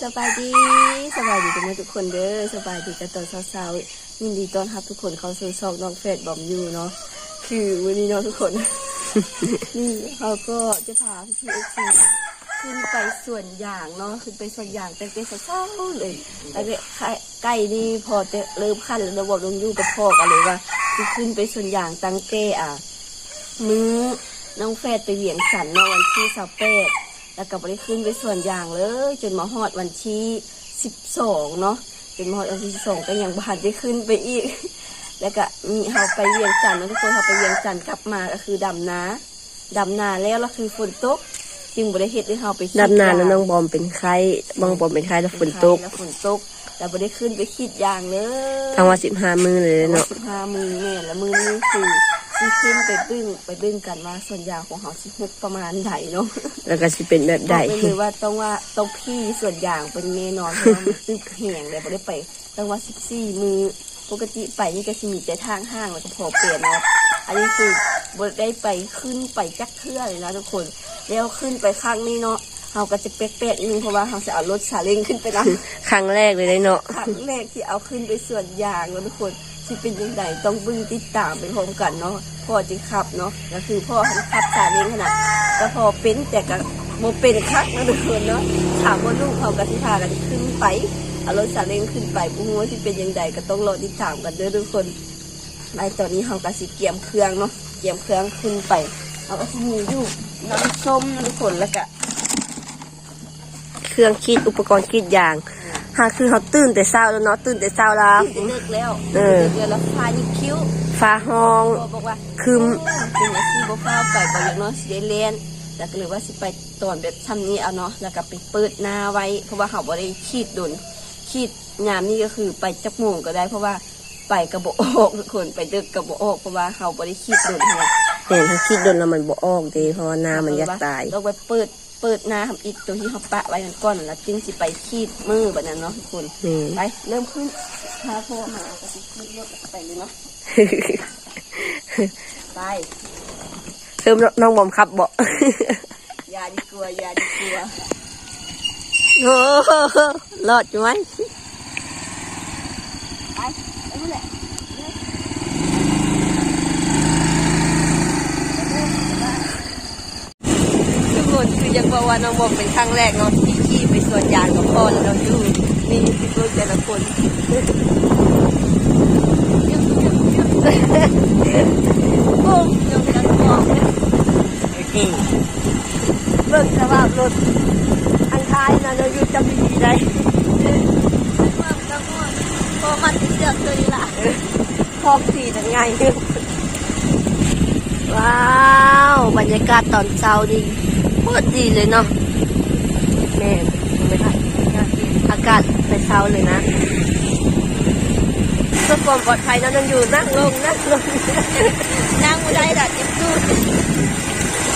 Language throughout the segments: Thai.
สบายดีสบายดีกันไหมทุกคนเด้อสบายดีกันตอนเช้าๆยินดีต้อนรับทุกคนเข้าสู่ช่องน้องเฟดบอมยูเนาะคือวันนี้เนาะทุกคน นี่เขาก็จะพาพี่พีเอฟซีขึ้นไปส่วนอย่างเนาะขึ้นไปส่วนอย่างแต่เช้าเช้าๆเลยแล้วก็ใกล้นี่พอจะเริ่มขั้นแล้วระบบลงยูกับพ่อกันเลยว่าจะขึ้นไปส่วนอย่างตั้งเต้อะมื้อน้องแฟดไปเหวียงสันเนาะวันที่สเปด แล้วก็ไปได้ขึ้นไปส่วนอย่างเลย จนมาฮอดวันที่สิบสองเนาะจนมาฮอดวันที่สิบสองก็ยังบานได้ขึ้นไปอีก แล้วก็มีเราไปเวียงจันทน์เนาะทุกคนเราไปเวียงจันทน์กลับมาก็คือดำนาดำนาแล้วแล้วคือฝนตกจึงบ่ได้เฮ็ดให้เราไปคิดำนานแล้วยน้องบอมเป็นไข้บางบอมเป็นไข้แล้วฝนตกแล้วฝนตกแล้วบ่ได้ขึ้นไปคิดยางเลยทั้งวันสิบห้ามือเลยเนาะสิบห้ามือแม่และมือนี้คือ สิขึ้นไปบึ้งไปบึ้งกันว่าส่วนยางของเขาสิฮุกประมาณไหนเนาะแล้วก็สิเป็นแบบใดบอกไปเลยว่าต้องว่าต้องพี่ส่วนยางเป็นแน่นอนเพราะว่ามันตึกแห้งเลยบ่ได้ไปต้องว่าสิบสี่มือปกติไปนี่ก็สิมีแต่ทางห้างแล้วก็พอเปลี่ยนเนาะอันนี้คือบ่ได้ไปขึ้นไปจักเทื่อเลยนะทุกคนแล้วขึ้นไปข้างนี้เนาะเราก็จะเป๊ะๆนิดนึงเพราะว่าเราจะเอารถซาเล้งขึ้นไปนะครั้งแรกเลยเนาะครั้งแรกที่เอาขึ้นไปส่วนยางแล้วทุกคนที่เป็นยังไงต้องบึ้งติดตามไปพร้อมกันเนาะ พ่อจะขับเนาะก็คือพ่อหันขับสาเลงขนาดก็พอเป็นแต่ก็โมเป็นคักนะทุกคนเนาะถามว่าลูกเขากสิพากันขึ้นไปเอารถสาเลงขึ้นไปผู้ว่าที่เป็นยังไงก็ต้องรอติดตามกันเด้อทุกคนในตอนนี้เขาก็สิเกียมเครื่องเนาะเกียมเครื่องขึ้นไปเอาก็สิมีอยู่น้ำส้มทุกคนแล้วก็เครื่องคิดอุปกรณ์คิดอย่าง หากคือเขาตื่นแต่เช้าแล้วเนาะตื่นแต่เช้าแล้วขึ้นเลิกแล้วเออเดือนละพายิบคิ้วฟ้าห้อง พ่อบอกว่าคืมเป็นอาชีพบ่ฟ้าวไปก็อย่างน้อยสิได้เรียนแล้วก็เลยว่าสิไปตอนแบบทำนี้เอาเนาะแล้วก็ไปเปิดหน้าไว้ เพราะว่าเขาบ่ได้ขีดดนขีดยามนี่ก็คือไปจักโมงก็ได้ เพราะว่าไปกระบอกออกทุกคนไปเดึกกระบอกออกเพราะว่าเขาบ่ได้ขีดดนเท่าไหร่ เห็นเขาคิดโดนแล้วมันบ่ออกเดีเพราะว่าหน้ามันอยากตาย ต้องไปเปิด เปิดหน้าทำอีกตัวที่เขาปะไว้กันก่อนแล้วจึงสิไปขีดมือแบบนั้นเนาะทุกคนอืมไปเริ่มขึ้นพาพ่อมาก็สิขึ้นรถไปเลยเนาะไปเริ่มน้องบอมขับบ่อย่าดีกลัวอย่าดีกลัว โอ้โหรอดอยู่ไหม ไปไปนู่นแหละทุกคนคือ ยังบอกว่าน้องบอมเป็นครั้งแรกเนาะที่ขี่ไปสวนยางกับพ่อแล้วเราอยู่นี่คือลูกแต่ละคนโอ้ยยังกันบอกอืมเบิ่งสภาพรถอันท้ายนะเราอยู่จำดีได้พอมันติดเสือกตัวนี้ล่ะพอกสีนั่นไงว้าว บรรยากาศตอนเช้าดี โคตรดีเลยเนาะแม่ไม่ได้อากาศไปเช้าเลยนะเพื่อความปลอดภัยนะนั่งอยู่นั่งลงนั่งลงนั่งไม่ได้ดัดจิบสู้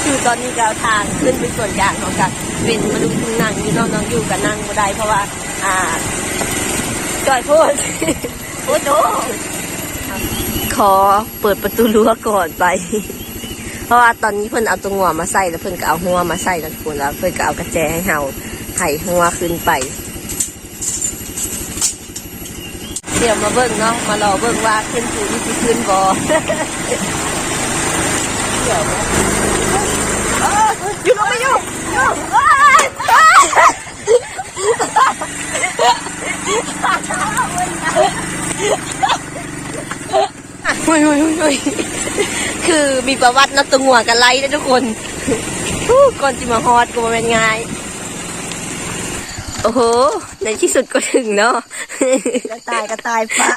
คือตอนนี้เราทางขึ้นไปส่วนยางของกันเป็นมาดูนั่งอยู่น้องน้องอยู่กับนั่งไม่ได้เพราะว่า อ่าจอยโพดโอ้โหขอเปิดประตูรั้วก่อนไป เพราะว่าตอนนี้เพิ่นเอาตัวงัวมาใส่แล้วเพิ่นก็เอาหัวมาใส่แล้วทุกคนแล้วเพิ่นก็เอากระแจให้เฮาไห่หัวขึ้นไป เดี๋ยวมาเบิ่งเนาะมารอเบิ่งว่าขึ้นสูงที่ขึ้นบ่เดี๋ยวนะเอ้ออยู่ลงไม่อยู่อยู่ อ้ายอ้ยหุยหุยหุยหุยคือมีประวัติเนาะตัวงัวกันไล่นะทุกคนก่อนจิมาฮอดก็มาเป็นไงโอ้โห ในที่สุดก็ถึงเนาะ กระตายกระตายปะ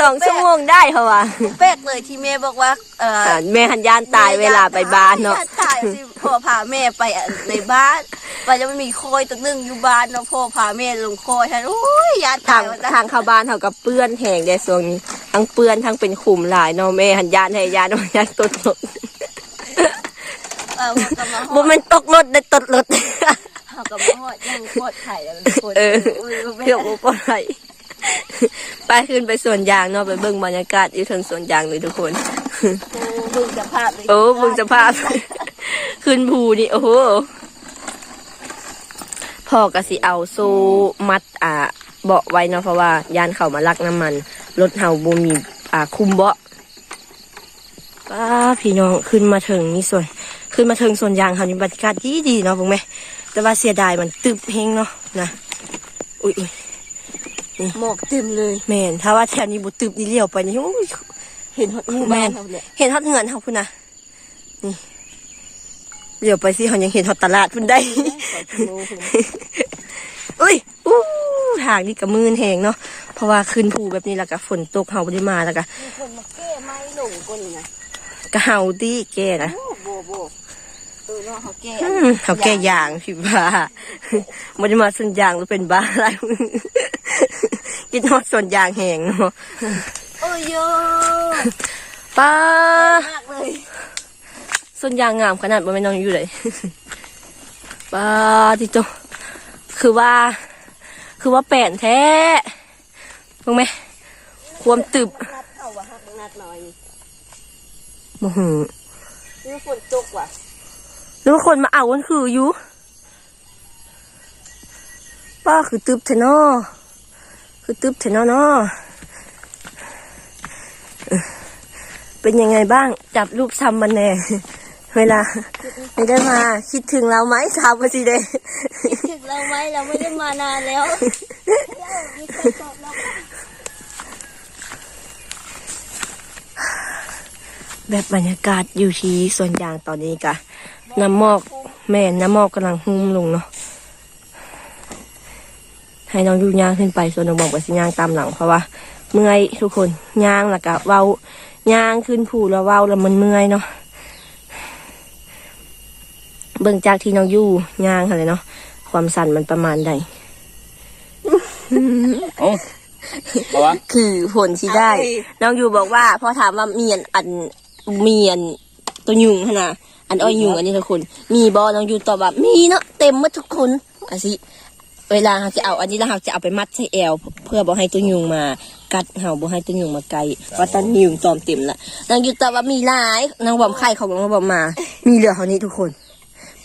สองชั่วโมงได้เพราะว่าแป๊กเลยที่แม่บอกว่าเอออ่าแม่หันยานตายเวลาไปบ้านเนาะแม่ตายสิพ่อพาแม่ไปในบ้านไปจะไม่มีโคอยตัวหนึงอยู่บ้านเนาะพ่อพาแม่ลงโคอยท่านโอ้ยยาตาทายงว่าจะทางเข้าบ้านเขากับเปื้อนแหงได้ส่วงนี้ทั้งเปื้อนทั้งเป็นขุมหลายเนาะแม่หันยานให้ยานว่ายานตดรถเออเขาก็มาฮบ่อดแม่นตกรถได้ตดรถเขาก็มาฮอดยังโคตรไข่แล้วทุกคนเออโยบ่เพื่อบ่ปลอดภัย ไปขึ้นไปสวนยางเนาะไปเบิ่งบรรยากาศอยู่ทางสวนยางเลยทุกคนโอ้บึงสภาพเลยโอ้เบิ่งสภาพ ขึ้นภูนี่โอ้โหพพ่อก็สิเอาโซ่มัดอ่าเบาะไว้เนาะเพราะว่ายานเขามาลักน้ำมันรถเฮาบ่มีอ่าคุมเบาะป้าพี่น้องขึ้นมาถึงนี่ส่วน ขึ้นมาถึงส่วนยางเขานี่บรรยากาศดีดีๆเนาะพวกแม่แต่ว่าเสียดายมันตึบเฮงเนาะนะอุ้ยอุ้ย หมอกเต็มเลยแม่นถ้าว่าแถวนี้บ่ตึบนี่เลี้ยวไปนี่โอ้ยเห็นหดหมู่บ้านเราเลยเห็นฮอดเหือนเขาพุ่นนะนี่เลี้ยวไปสิเขายังเห็นฮอดตลาดพุ่นได้อุ้ยอู้ทางนี่ก็มืนแหงเนาะ เพราะว่าขึ้นภูแบบนี้แล้วก็ฝนตกเฮาบ่ได้มาแล้วก็มีคนมาแก้ไม้หลงก็นี่นะก็เฮาดีแก่นะ โอ้โบโบเออเนาะเขาแก้อืมเขาแก่ยางพี่บ้าบ่ได้มาส่วนยางหรือเป็นบ้าอะไร กินฮอดส่วนยางแหงเนาะเออโยป้ามากเลยส่วนยางงามขนาดบ่แม่นน้องอยู่เลยป้าติโตคือว่า คือว่าแป่นแท้รู้ไหมความตึบนัดเข้าว่ะฮักนัดหน่อยโมโหนี่ฝนตกว่ะหรือว่าคนมาเอาวันคืออยู่ป้าคือตึบเทนอ คือตึบเทนอเนาะเออเป็นยังไงบ้าง จับรูปซ้ำมันแน่ เวลา ไม่ได้มา คิดถึงเราไหมถามมาสิเด้ถึงเราไหมเราไม่ได้มานานแล้วมีใครตอบเราแบบบรรยากาศอยู่ที่สวนยางตอนนี้กะน้ำหมอก แม่นน้ำหมอกกำลังหุ้มลงเนาะ ให้น้องยูย่างขึ้นไป ส่วนน้องบอกว่าสิย่างตามหลังเพราะว่า เมื่อยทุกคนย่างแล้วก็เว้าย่างขึ้นผูแล้วเว้าแล้วมันเมื่อยเนาะเบิ่งจากที่น้องยูย่างอะไรเนาะความสั่นมันประมาณใดโอ้เอาวะคือผลที่ได้ น้องยูบอกว่าพอถามว่ามีอันอันมีอันตัวยุงขนาดอันอ้อยยุงอันนี้ทุกคน มีบอน้องยูตอบว่ามีเนาะเต็มหมดทุกคนอะสิ เวลาเราจะเอาอันนี้แล้วเราจะเอาไปมัดใส่แอวเพื่อบอกให้ตัวยุงมากัดเห่าบอกให้ตัวยุงมาไกลว่าตอนนี้ยุงตอมเต็มละนางยูตอบว่ามีหลายนางบอมไข่ของนางบอมมา มีเหลือเท่านี้ทุกคน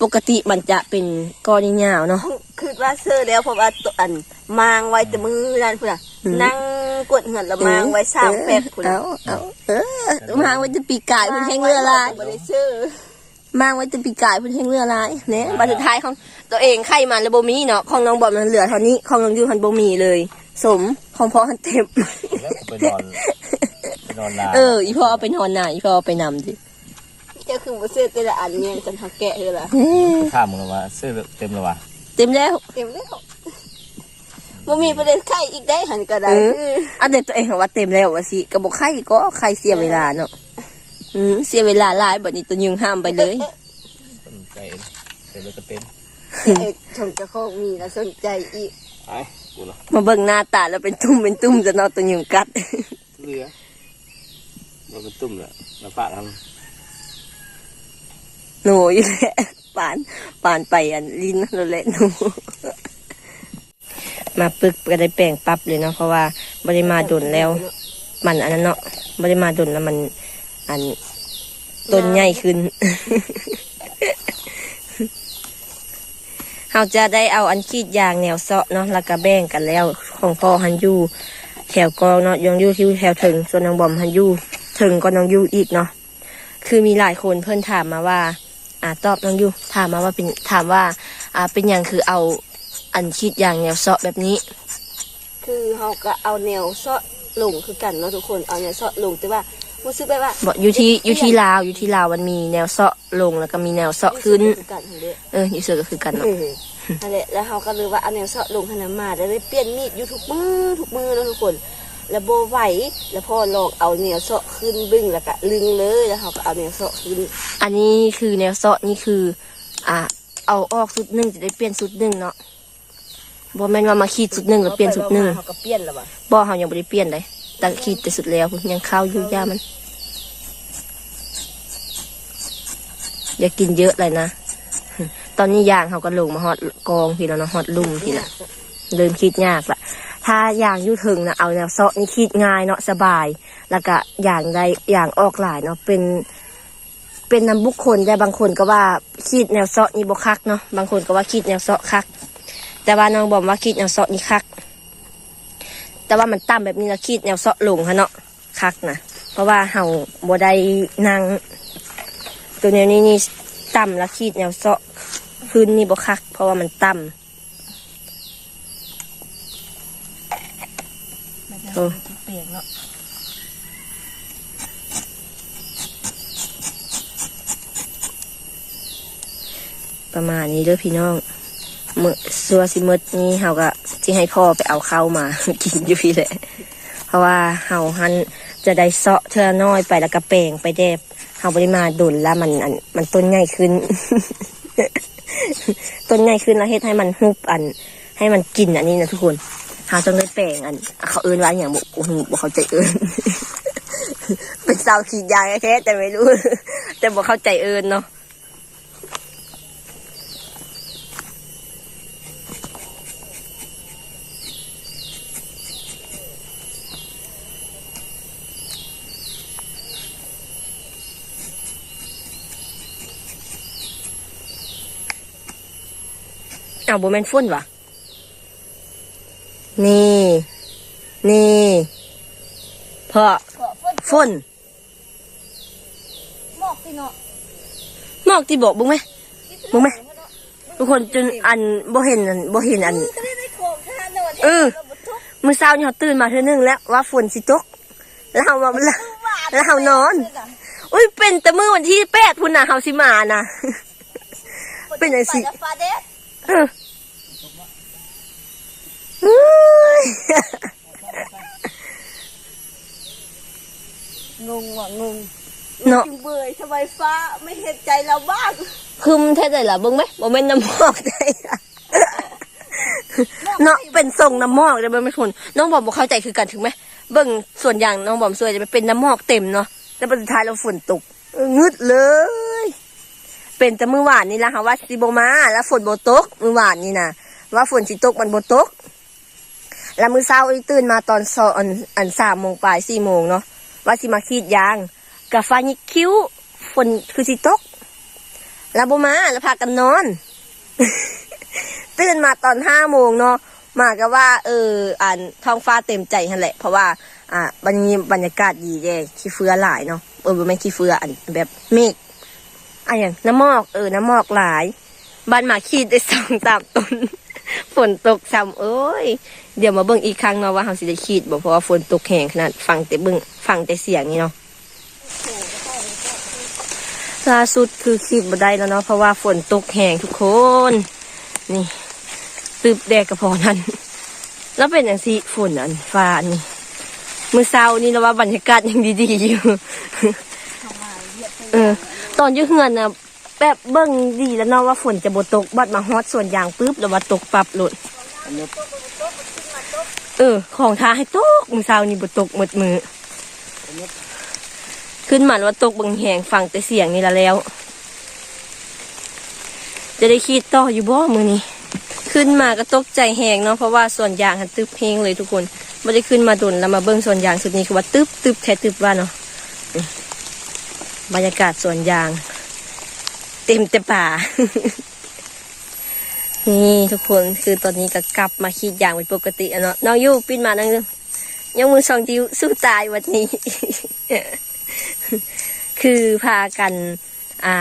ปกติมันจะเป็นก้อนยาวๆเนาะคือว่าเสื้อแล้วเพราะว่าตัวอันมางไว้แต่มือนั่นพุ่นน่ะอืมนั่งกดเงินแล้วมางไว้สามแป๊บพุ่นเอาน่ะเอาเออมาไว้จะปีกายมันแห้งเรือลายบ่ได้ซื้อมางไว้จะปีกายเพิ่นแห้งเรือลายเนี่ยบัดสุดท้ายของ ตัวเองไข่มันแล้วบ่มีเนาะของน้องบอมมันเหลือเท่านี้ของน้องยูหันบ่มีเลย สมของพ่อหันเต็มแล้วไปนอนไปนอนลาเอออีพ่อเอาไปนอนหน่าอีพ่อเอาไปนำสิเจ้าคือบ่ซื้อแต่ละอันเนี่ยฉันหาแกะเลยล่ะข้ามมึงแล้ววะเสื้อเต็มแล้ววะเต็มแล้วเต็มแล้วบ่มีประเด็นไข่อีกได้หันก็ได้เออคืออันเด็ตัวเองว่าเต็มแล้วว่าสิกระบอกไข่ก็ไข่เสียเวลาเนาะอืมเสียเวลาหลายบัดนี้ตัวยุงห้ามไปเลย ต้นไก่เต็มแล้วก็เต็ม เอกชมเจ้าของมีแล้วสนใจอีกไอ้กูเหรอมาเบิ่งหน้าตาแล้วเป็นตุ่มเป็นตุ่มจะเนอนตัวยุงกัดเรือเราก็ตุ่มแหละแล้วฝาทหนูอยู่แหละปานปานไปอันลิ้นเราแหละหนูมาปึกก็ได้แปลงปั๊บเลยเนาะเพราะว่าบริมาดนแล้ว มันอันนั้นเนาะบริมาดนแล้วมันอันต้นใหญ่ขึ้น เราจะได้เอาอันขีดยางแนวเซาะเนาะแล้วก็แบ่งกันแล้ว ของพ่อฮันยูแถวกองเนาะยองยูที่แถวถึงส่วนน้องบอมฮันยูถึงก็น้องยูอีกเนาะคือมีหลายคนเพิ่อนถามมาว่า อ่าตอบน้องยูถามมาว่าเป็นถามว่า อ่าเป็นอย่างคือเอาอันขีดยางแนวเซาะแบบนี้ คือเฮาก็เอาแนวเซาะลงคือกันเนาะทุกคนเอาแนวเซาะลงแต่ว่า รู้สึกไปว่าบอกอยู่ที่อยู่ที่ลาวอยู่ที่ลาวมันมีแนวเซาะลงแล้วก็มีแนวเซาะขึ้นคือกันหั่นเด้เอออยู่เสือก็คือกันเนาะนั่นแหละแล้วเฮาก็เลยว่าเอาแนวเซาะลงขนาดมาแล้วได้เปลี่ยนมีดอยู่ทุกมือทุกมือเนาะทุกคน แล้วบ่ไหวแล้วพอลองเอาแนวเซาะขึ้นบึ้งแล้วก็ลึงเลยแล้วเฮาก็เอาแนวเซาะขึ้น อันนี้คือแนวเซาะนี่คือ อ่าเอาออกสุดหนึ่งจะได้เปลี่ยนสุดหนึ่งเนาะบ่แม่นว่ามาขีดสุดหนึ่งแล้วเปลี่ยนสุดหนึ่งเฮาก็เปลี่ยนแล้วว่ะบ่เฮายังบ่ได้เปลี่ยนเลย แต่ขีดแต่สุดแล้วยังข้าอยู่ยามัน อย่ากินเยอะเลยนะ ตอนนี้ยางเขาก็ลงมาฮอดกองทีแล้วเนาะฮอดลุ่มทีละเริ่มคิดยากละถ้าอย่างยุ่ถึงนะเอาแนวเซาะนี่คิดง่ายเนาะสบาย แล้วก็อย่างใดอย่างออกหลายเนาะเป็นเป็นนำบุคคลแต่บางคนก็ว่าคิดแนวเซาะนี่บ่คักเนาะบางคนก็ว่าคิดแนวเซาะคัก แต่ว่าน้องบอกว่าขีดแนวเซาะนี่คัก แต่ว่ามันต่ำแบบนี้แล้วขีดแนวเซาะลงฮะเนาะคักนะเพราะว่าเฮาบ่ได้นางตัวแนวนี้นี่ต่ำแล้วขีดแนวเซาะพื้นนี่บ่คัก เพราะว่ามันต่ำโอ้เปียกเนาะประมาณนี้เด้อพี่น้อง เมื่อซัวสิหมดนี้เฮาก็สิให้พ่อไปเอาข้าวมา กินอยู่พี่แหละ เพราะว่าเฮาหันจะได้เซาะเทือน้อยไปแล้วก็แปลงไปแดบเฮาบ่ได้มาดนแล้วมันอันมันต้นใหญ่ขึ้น ต้นใหญ่ขึ้นแล้วเฮ็ดให้มันฮุบอัน ให้มันกินอันนี้นะทุกคนเฮาต้องได้แปลงอัน เขาเอิ้นว่าอย่างบ่โอ้โหบ่เขาใจเอิ้นเป็นสาวขีดยางแท้แต่ไม่รู้ แต่บ่เข้าใจเอิ้นเนาะ อ้าวโบแมนฝุ่นวะนี่ นี่เพราะฝุ่นหมอกพี่เนาะหมอกที่บอกบุ้งไหมบุ้งไหมทุกคนจนอันบ่เห็นอันบ่เห็นอันก็ได้ได้โครงท่าเนาะเออมื้อเช้านี่เขาตื่นมาเท่อนึงแล้วว่าฝนสิตกแล้วเรามาแล้วแล้วเรานอน อุ้ยเป็นแต่มื้อวันที่แปดพุ่นน่ะเฮาสิมานะเป็นจังซี่ฟาเดสเออเฮ้ย งงว่ะงงเนาะจึงเบื่อทำไมฟ้าไม่เห็นใจเราบ้างคึมแท้ได้ล่ะเบิ่งไหมบ่แม่นน้ำหมอกได้ล่ะเนาะเป็นทรงน้ำหมอกได้บ่แม่นคนน้องบอมบ่เข้าใจคือกันถึงไหมเบิ่งส่วนอย่างน้องบอมสวยจะเป็นน้ำหมอกเต็มเนาะแล้วสุดท้ายเราฝนตกเอองึดเลย เป็นแต่มื้อวานนี่ละค่ะว่าสิบ่มา แล้วฝนโบตก มื้อวานนี่นะว่าฝนสิตกมันโบตก แล้วมือเช้าอีตื่นมาตอนสออันอัน3โมงปลาย4โมงเนาะว่าสิมาขีดยางกะฟ้ายิคิ้วฝนคือสิตก แล้วบมาแล้วพากันนอน ตื่นมาตอนห้าโมงเนาะมาก็ว่า เอออ่านท้องฟ้าเต็มใจนั่นแหละ เพราะว่า อ่าบรรยากาศดีแย่ขี้เฟือหลายเนาะเออบ่แม่ขี้เฟืออันแบบเมฆ อะอย่างน้ำหมอกเออน้ำหมอกหลายบ้านหมาขีดได้สองสามต้นฝนตกซ้ำเอ้ยเดี๋ยวมาเบิ่งอีกครั้งเนาะว่าเราสิได้ขีดบ่เพราะว่าฝนตกแห้งขนาดฟังแต่เบิ่งฟังแต่เสียงนี่เนาะล่าสุดคือขีดบ่ได้แล้วเนาะเพราะว่าฝนตกแห้งทุกคน นี่ตึบแดดกระพอนั้น แล้วเป็นอย่างสิฝนอันฟ้านี่มือเช้านี่เราว่าบรรยากาศยังดีๆอยู่เออ ตอนอยืเฮือนนะแบบเบิ่งดีแล้วเนาะว่าฝนจะบ่ตกบัดมาฮอดส่วนยางปุ๊บแล้วว่าตกปรับหลุดเออ ของท้าให้ตกมือเช้านี่บ่ตกหมดมือขึ้นมาว่าตกบังแหงฟังแต่เสียงนี่ละแล้ว จะได้คิดต่ออยู่บ่มือนี้ ขึ้นมาก็ตกใจแหงเนาะเพราะว่าส่วนยางหันตึบเพลงเลยทุกคนไม่ได้ขึ้นมาดนแล้วมาเบิ้งส่วนยางสุดนี้คือว่าตึบตึบแค่ตึบว่าเนาะ บรรยากาศส่วนยาง เต็มแต่ป่า นี่ทุกคนคือตอนนี้ก็กลับมาคิดยางเป็นปกติอะเนาะน้องยูปินมานั่งนึงยังมือสองจิวสู้ตายวันนี้ คือพากันอ่า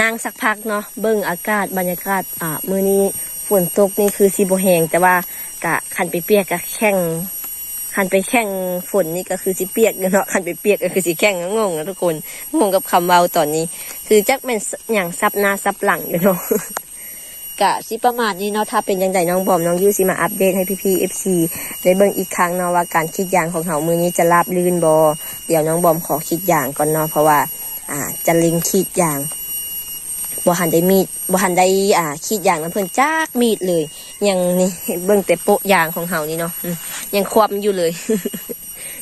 นั่งสักพักเนาะเบิ่งอากาศบรรยากาศอ่ามือนี้ฝนตกนี่คือสิบ่แหงแต่ว่ากะคันไปเปียกกะแข้ง คันไปแข้งฝนนี่ก็คือสิเปียกเนาะคันไปเปียกก็คือสิแข้งงงนะทุกคนงงกับคำเว้าตอนนี้ คือจักแม่นอย่างซับหน้าซับหลังอยู่เนาะกะสิประมาณนี้เนาะถ้าเป็นยังไงน้องบอมน้องยูสิมาอัปเดตให้พี่ๆ FC ได้เบิ่งอีกครั้งเนาะว่าการคิดยางของเฮามือนี้จะราบลื่นบอเดี๋ยวน้องบอมขอคิดยางก่อนเนาะเพราะว่า อ่าจะลิงคิดยาง บ่หันได้มีดบ่หันได้อ่าคิดยางน้ำเพิ่อนจักมีดเลย ยังนี่เบิ่งแต่โปะยางของเฮานี่เนาะอืมยังควมอยู่เลย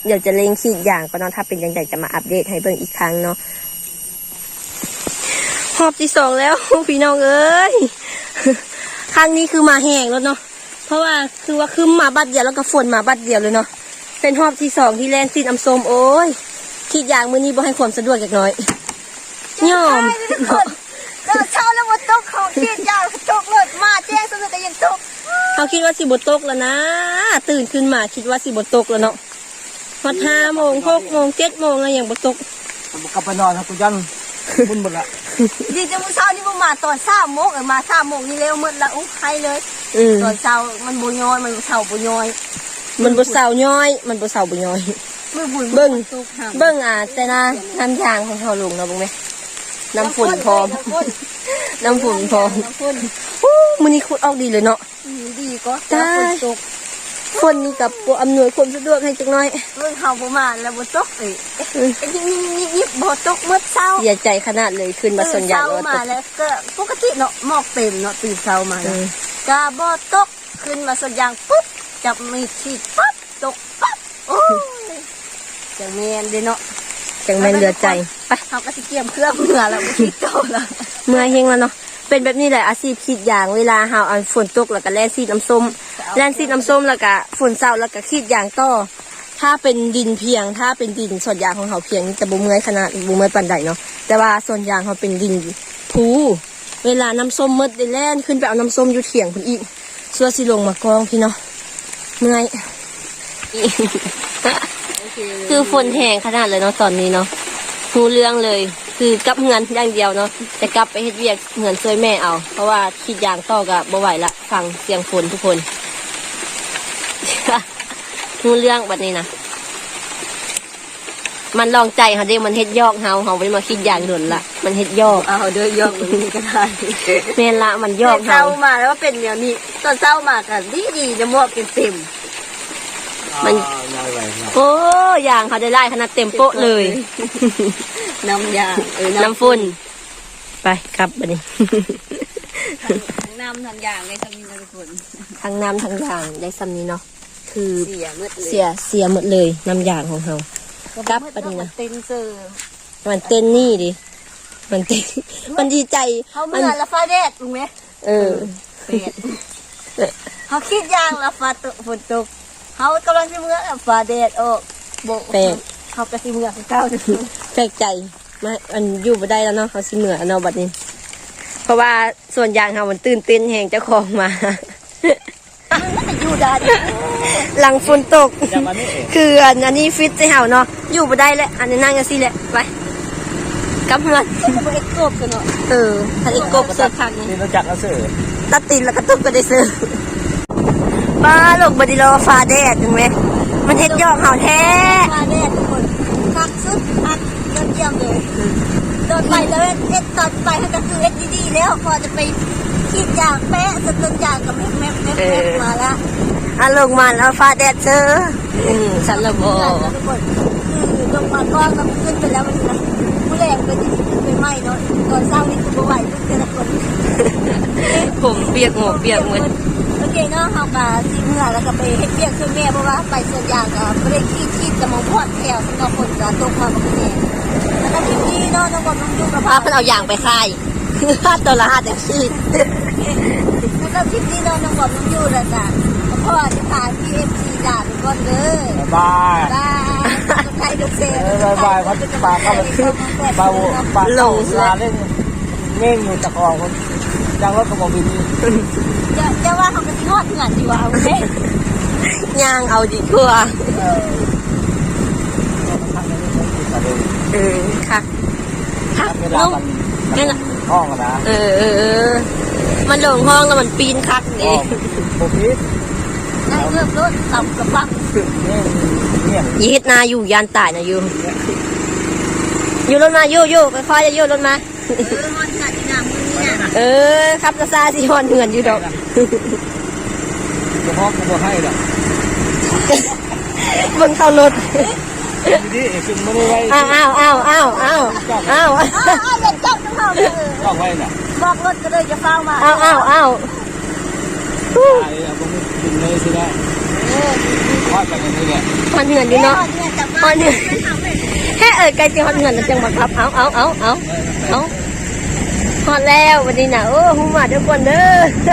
เดี๋ยวจะเล็งขีดยางก็เนาะถ้าเป็นยังไงจะมาอัปเดตให้เบิ่งอีกครั้งเนาะรอบที่สองแล้วพี่น้องเอ้ยครั้งนี้คือมาแห้งแล้วเนาะเพราะว่าคือว่าคืมมาบัดเดียวแล้วก็ฝนมาบัดเดียวเลยเนาะเป็นรอบที่สองที่แลนซีนอำโซมโอ้ยคิดอย่างมือนี้บ่ให้ความสะดวกจักหน้อยย่อม เนาะเดินเช้าแล้วมาตกของเชียนยาวตกเลยมาแจ้งสุดแต่ยังตกเขาคิดว่าสิบตกแล้วนะ ตื่นขึ้นมาคิดว่าสิบตกแล้วเนาะพอห้าโมงหกโมงเจ็ดโมงแล้วยังบตกกลับไปนอนครับกูยันบุญหมดละดีจังมื้อเช้านี่บ่มาตอน3โมงเออมา3โมงนี่เร็วหมดละอุ้ใครเลยอืมตอนเช้ามันบ่ย้อยมันเช้าบ่ย้อย มันบเสาวย้อย มันบเสาวบ่ย้อยมือบุญเบิ่งตกหามเบิ่งอะแต่นะน้ำยางของเขาลงเนาะบุ้งไหม น้ำฝนพร้อม น้ำฝนน้ำฝนพร้อมน้ำฝนอู้มันนี่คุดออกดีเลยเนาะอืมดีก็ได้ฝนตกฝนนี่กับปอำนวยความสะดวกให้จักหน้อยเบิ่งเฮาบ่มาแล้วบ่ตกอีกเอ้ยยิบยิบยิบบ่ตกมื้อเช้าเสียใจขนาดเลยขึ้นมาส่วนใหญ่เช้าว่ามาตกแล้วก็ปกติเนาะหมอกเต็มเนาะตื่นเช้ามาเอแล้วอกาบ่ตกขึ้นมาส่วนยางปุ๊บจับมีดฉีดปั๊บตกปั๊บโอ้ยจังแม่นเด้เนาะจังแม่นเหลือใจ ไปเฮาก็สิเกียมเครื่องเมื่อแล้วบ่คิดโตแล้วเมื่อเฮงแล้วเนาะเป็นแบบนี้แหละอาชีพคิดอย่างเวลาเฮาเอาฝนตกแล้วก็แล่นซีดน้ำส้มแล่นซีดน้ำส้มแล้วก็ฝนเศร้าแล้วก็คิดอย่างต่อถ้าเป็นดินเพียง ถ้าเป็นดินส่วนยางของเขาเพียงนี่จะบ่เมื่อยขนาดบ่เมื่อยปานใดเนาะแต่ว่าส่วนยางเขาเป็นดินภูเวลาน้ำส้มหมดได้แล่นขึ้นไปเอาน้ำส้มอยู่เถียงเพิ่นอีกส่วนสิลงมากองพี่เนาะเมื่อยคือฝนแห้งขนาดเลยเนาะตอนนี้เนาะ รู้เรื่องเลย คือกลับเงินอย่างเดียวเนาะจะกลับไปเฮ็ดเวียกเงินช่วยแม่เอา เพราะว่าคิดอย่างต่อกับบ่ไหวละฟังเสียงฝนทุกคนรู้เรื่องบัดนี้นะมันลองใจเขาเด้มันเฮ็ดยอกเฮาเฮาไม่ได้มาคิดอย่างด่วนละมันเฮ็ดยอกเอาเด้อยอกมันนี้ก็ได้แม่นละมันยอกเช้าเฮามาแล้วว่าเป็นแนวนี้ตอนเช้ามาก็ดีๆจะหมอกเต็มมันยาว ไปนะโอ้อย่างเขาได้ไล่ขนาดเต็มโป๊ะเลยๆน้ำยาเออน้ำฝุ่น ไปครับบัดนี้ทั้งน้ำทั้งยางเลยทั้งนี้นะทุกคนทั้งน้ำทั้งยางได้ซ้ำนี้เนาะคือเสียหมดเลยเสียเสียหมดเลยน้ำยางของเขากลับปะนี่นะเต็มเซอร์มันเต้นนี่ดิมันเต้นมันดีใจเขามัเมื่อละฟ้าแดดถูกไหมเออเป็ดเขาคิดอย่างละฟ้าตกฝนตก เขากำลังจะเมื่อละฟ้าแดดออกโบกแปลก เขากระสิเมื่อของเก้าดูแปลกใจมามันอยู่บ่ได้แล้วเนาะเขาสิเหมือเนาะบัดนี้ เพราะว่าส่วนยางเขามันตื่นเต้นแหงเจ้าของมามันจะอยู่ได้ หลังฝนตกจะมานี่เองคืออันอันนี้ฟิตใจเห่าเนาะอยู่บ่ได้แล้วอันนี้นั่งกันสิแหละไปกลับเงินก็จะไปเอ็กโกบกันเนาะเออถ้าอีกกบเสือคักนี่นี่รู้จักแล้วสื่อตัดตินแล้วก็ตุบก็ได้ซื้อ ป้าลงบไดีรอฟ้าแดดถึงไหมมันเฮ็ดยอกเห่าแท้ฟ้าแดดทุกคนคักสุดคักยอดเยี่ยมเลยตอนไปแล้วเอ็ดตอนไปเขาก็คือเอ็ดดีๆแล้วพอจะไปคิดอย่างแปะสต้นอย่างกับแม่แม่แม่แม่มาแล้วอะลงมาแล้วฟ้าแดดเจออืมฉันละบอทุกคนคือลงมาก้อนมันขึ้นไปแล้วมันนะผู้แรงไปที่ขึ้นไปไหมเนาะตอนเช้านี่คือบ่ไหวทุกแต่ละคนผมเปียกหมวกเปียกเหมือ โอเคเนาะเฮาก็สิเมื่อแล้วก็ไปเฮ็ดเวียกช่วยแม่เพราะว่าไปส่วนยางก็บ่ได้ขี้ขี้จะมองพอดแถวสำหรับคนก็ตกมาบ่แม่แล้วก็ทีนี้เนาะน้องบ่ต้องยู่กับพาเพิ่นเอาอย่างไปค่ายตัวละห้าแต่ชีดแล้วก็ทีนี้เนาะน้องบ่ต้องยู่แล้วจ้ะพ่อจะพา PFC ด่าทุกคนเด้อบายบายบายใครดูเซ่บายบายพัดปาเขาปลาปลาลงลาเล่นเม่งอยู่ตะกองคนจังรถกระบอกบิน จะจะว่าเขาก็สิฮอดงานสิว่าเอาแม่ย่างเอาดีกว่าเออทางนี้มันติดมาเลยเออค่ะค่ะเวลาลุงมันนั่นน่ะห้องนะเออเออเออมันลงห้องแล้วมันปีนคักห้นี่องผมพิษได้เริ่มรถต่ำกับปักนี่เนี่ยยีเฮ็ดนาอยู่ยานตายนะอยู่อยู่รถมาอยู่อยู่ค่อยๆจะอยู่รถมาเออฮอดงานที่น้ำมือนี่น่ะเออครับซาซาสิฮอนเหือนอยู่ดอก เฉพาะกูบอกให้หรอกเบิ่งเข้ารถดีๆซึ่งไม่ได้ไว้อ้าวอ้าวอ้าวอ้าวอ้าวอ้าวอ้าวอ้าวเด็กจับทั้งเขาเลยต้องไว้น่ะบอกรถก็เลยจะเฝ้ามาอ้าวอ้าวอ้าวตายเอาผมกินเลยสิได้ทอดกันอย่างนี้แหละฮอนเหือนอยู่เนาะเนี่ยจับฮอนเหือนแค่เอ่ยไกลสิฮอนเหือนแล้วจังบังคับเอาเอาเอาเอาเอาฮอนแล้ววันนี้น่ะโอ้หูมาทุกคนเด้อ